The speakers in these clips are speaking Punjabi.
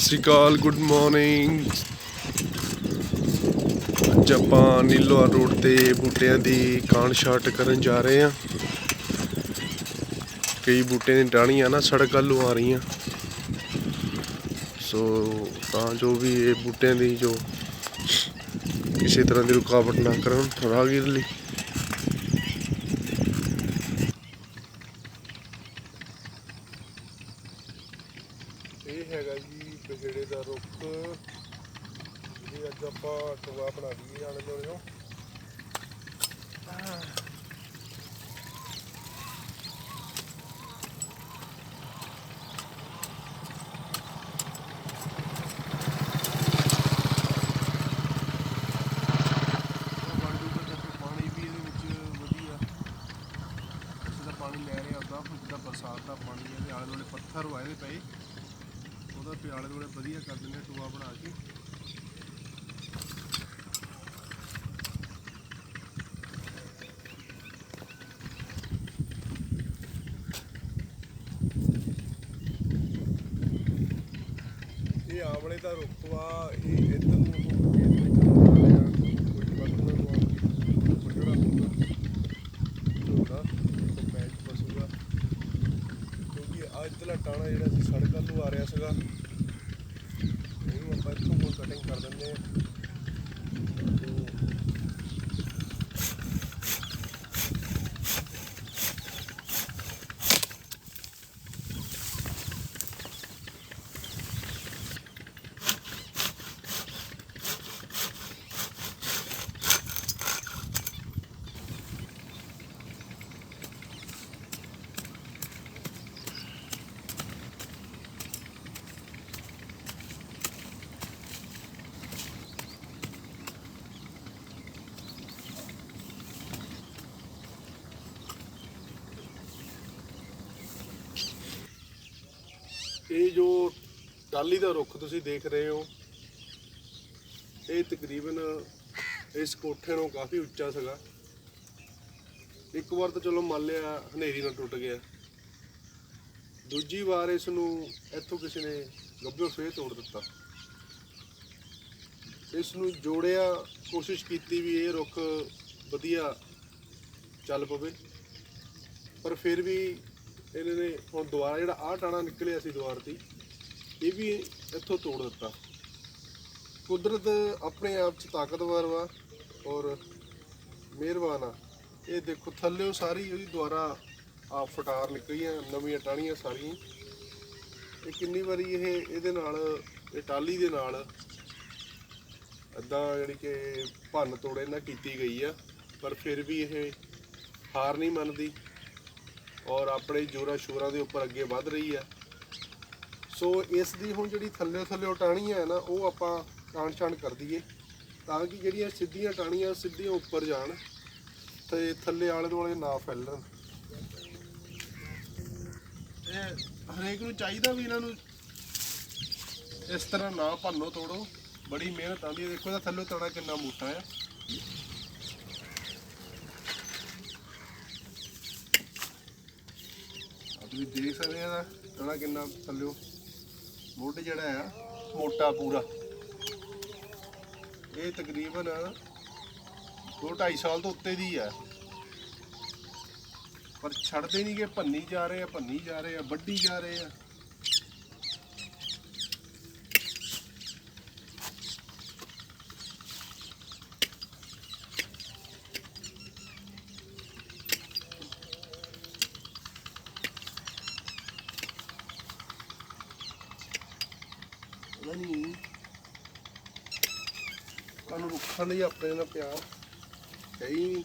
ਸਤਿ ਸ਼੍ਰੀ ਅਕਾਲ ਗੁੱਡ ਮਾਰਨਿੰਗ ਅੱਜ ਆਪਾਂ ਨੀਲੋਆ ਰੋਡ ਤੇ ਬੂਟਿਆਂ ਦੀ ਕਾਣ ਛਾਟ ਕਰਨ ਜਾ ਰਹੇ ਹਾਂ। ਕਈ ਬੂਟਿਆਂ ਦੀ ਟਾਹਣੀਆਂ ਨਾ ਸੜਕ ਵੱਲ ਆ ਰਹੀਆਂ। ਸੋ ਤਾਂ ਜੋ ਵੀ ਇਹ ਬੂਟਿਆਂ ਦੀ ਜੋ ਕਿਸੇ ਤਰ੍ਹਾਂ ਦੀ ਰੁਕਾਵਟ ਨਾ ਕਰਨ, ਰਾਹਗੀਰ ਲਈ। ਇਹ ਹੈਗਾ ਜੀ ਬਹੇੜੇ ਦਾ ਰੁੱਖ ਇਹ ਅੱਜ ਆਪਾਂ ਟੋਆ ਬਣਾ ਲਈਏ ਆਲੇ ਦੁਆਲੇ ਨੂੰ ਪਾਣੀ ਵੀ ਇਹਦੇ ਵਿੱਚ ਵਧੀਆ। ਕਿਸੇ ਪਾਣੀ ਲੈ ਰਿਹਾ ਹੁੰਦਾ ਜਿੱਦਾਂ ਬਰਸਾਤ ਦਾ ਪਾਣੀ ਹੈ ਆਲੇ ਦੁਆਲੇ ਪੱਥਰ ਵਾਏ ਪਏ। ਉਹਦਾ ਪਿਆਲੇ ਆਲੇ ਵਧੀਆ ਕਰ ਦਿੰਦੇ ਟੋਆ ਬਣਾ ਕੇ। ਇਹ ਆਵਲੇ ਦਾ ਰੁੱਖ ਆ ਇਹ ਇੱਧਰ ਨੂੰ ਹੋ ਕੇ ਇਹਦੇ ਵਿੱਚ ਲਾ ਲਿਆ ਕੋਈ ਪੱਥਰ ਨੂੰ ਆ ਕੇ ਹੁੰਦਾ, ਝੋਨਾ ਤੋਂ ਪੈਚ ਪਸੂਗਾ ਕਿਉਂਕਿ ਅੱਜ ਤਲਾ ਟਾਣਾ ਜਿਹੜਾ ਸੀ, ਸੜਕਾਂ ਤੋਂ ਆ ਰਿਹਾ ਸੀਗਾ। ਇੱਥੋਂ ਹੁਣ ਇਹ ਜੋ ਟਾਲੀ ਦਾ ਰੁੱਖ ਤੁਸੀਂ ਦੇਖ ਰਹੇ ਹੋ, ਇਹ ਤਕਰੀਬਨ ਇਸ ਕੋਠੇ ਨੂੰ ਕਾਫੀ ਉੱਚਾ ਸੀਗਾ। ਇੱਕ ਵਾਰ ਤਾਂ ਚਲੋ ਮੰਨ ਲਿਆ ਹਨੇਰੀ ਨਾਲ ਟੁੱਟ ਗਿਆ। ਦੂਜੀ ਵਾਰ ਇਸ ਨੂੰ ਇੱਥੋਂ ਕਿਸੇ ਨੇ ਗੱਭਿਓ ਫੇਰ ਤੋੜ ਦਿੱਤਾ। ਇਸ ਨੂੰ ਜੋੜਿਆ, ਕੋਸ਼ਿਸ਼ ਕੀਤੀ ਵੀ ਇਹ ਰੁੱਖ ਵਧੀਆ ਚੱਲ ਪਵੇ। ਪਰ ਫਿਰ ਵੀ ਇਹਨਾਂ ਨੇ ਹੁਣ ਦੁਬਾਰਾ ਜਿਹੜਾ ਆਹ ਟਾਣਾ ਨਿਕਲਿਆ ਸੀ ਦੁਆਰ ਦੀ, ਇਹ ਵੀ ਇੱਥੋਂ ਤੋੜ ਦਿੱਤਾ। ਕੁਦਰਤ ਆਪਣੇ ਆਪ 'ਚ ਤਾਕਤਵਰ ਵਾ ਔਰ ਮਿਹਰਬਾਨ ਆ। ਇਹ ਦੇਖੋ, ਥੱਲੇੋਂ ਸਾਰੀ ਉਹਦੀ ਦੁਆਰਾ ਆ ਫਟਾਰ ਨਿਕਲੀਆਂ, ਨਵੀਆਂ ਟਾਹਣੀਆਂ ਸਾਰੀਆਂ। ਇਹ ਕਿੰਨੀ ਵਾਰੀ ਇਹ, ਇਹਦੇ ਨਾਲ, ਇਹ ਟਾਲੀ ਦੇ ਨਾਲ ਅੱਦਾਂ ਜਿਹੜੀ ਕਿ ਭੰਨ ਤੋੜੇ ਨਾਲ ਕੀਤੀ ਗਈ ਆ, ਪਰ ਫਿਰ ਵੀ ਇਹ ਹਾਰ ਨਹੀਂ ਮੰਨਦੀ। ਔਰ ਆਪਣੇ ਜੋਰਾ ਸ਼ੋਰਾਂ ਦੇ ਉੱਪਰ ਅੱਗੇ ਵੱਧ ਰਹੀ ਹੈ। ਸੋ ਇਸ ਦੀ ਹੁਣ ਜਿਹੜੀ ਥੱਲੇ ਥੱਲੇ ਟਾਹਣੀਆਂ ਹੈ ਨਾ, ਉਹ ਆਪਾਂ ਕਾਣ ਛਾਣ ਕਰ ਦਈਏ ਤਾਂ ਕਿ ਜਿਹੜੀਆਂ ਸਿੱਧੀਆਂ ਟਾਹਣੀਆਂ ਸਿੱਧੀਆਂ ਉੱਪਰ ਜਾਣ ਤੇ ਥੱਲੇ ਆਲੇ ਦੁਆਲੇ ਨਾ ਫੈਲਣ। ਇਹ ਹਰੇਕ ਨੂੰ ਚਾਹੀਦਾ ਵੀ ਇਹਨਾਂ ਨੂੰ ਇਸ ਤਰ੍ਹਾਂ ਨਾ ਭੰਨੋ ਤੋੜੋ। ਬੜੀ ਮਿਹਨਤ ਆਉਂਦੀ ਹੈ। ਦੇਖੋ ਇਹਦਾ ਥੱਲੇ ਤਣਾ ਕਿੰਨਾ ਮੋਟਾ ਹੈ। ਆ ਤੁਸੀਂ ਦੇਖ ਸਕਦੇ ਆ ਤਣਾ ਕਿੰਨਾ ਥੱਲਿਓ। ਮੁੱਢ ਜਿਹੜਾ ਆ, ਮੋਟਾ ਪੂਰਾ। ਇਹ ਤਕਰੀਬਨ 2 2.5 ਸਾਲ ਤੋਂ ਉੱਤੇ ਦੀ ਆ। ਪਰ ਛੱਡਦੇ ਨਹੀਂ ਕਿ ਭੰਨੀ ਜਾ ਰਹੇ ਆ, ਭੰਨੀ ਜਾ ਰਹੇ ਆ, ਵੱਢੀ ਜਾ ਰਹੇ ਆ। ਨਹੀਂ ਤੁਹਾਨੂੰ ਰੁੱਖਾਂ ਲਈ ਆਪਣੇ ਨਾਲ ਪਿਆਰ ਹੈ ਹੀ ਨਹੀਂ।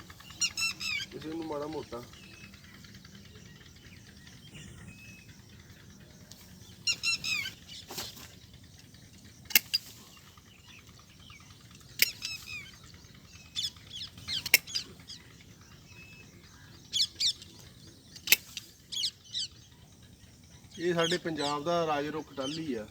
ਕਿਸੇ ਨੂੰ ਮਾੜਾ ਮੋਟਾ। ਇਹ ਸਾਡੇ ਪੰਜਾਬ ਦਾ ਰਾਜ ਰੁੱਖ ਟਾਹਲੀ ਆ।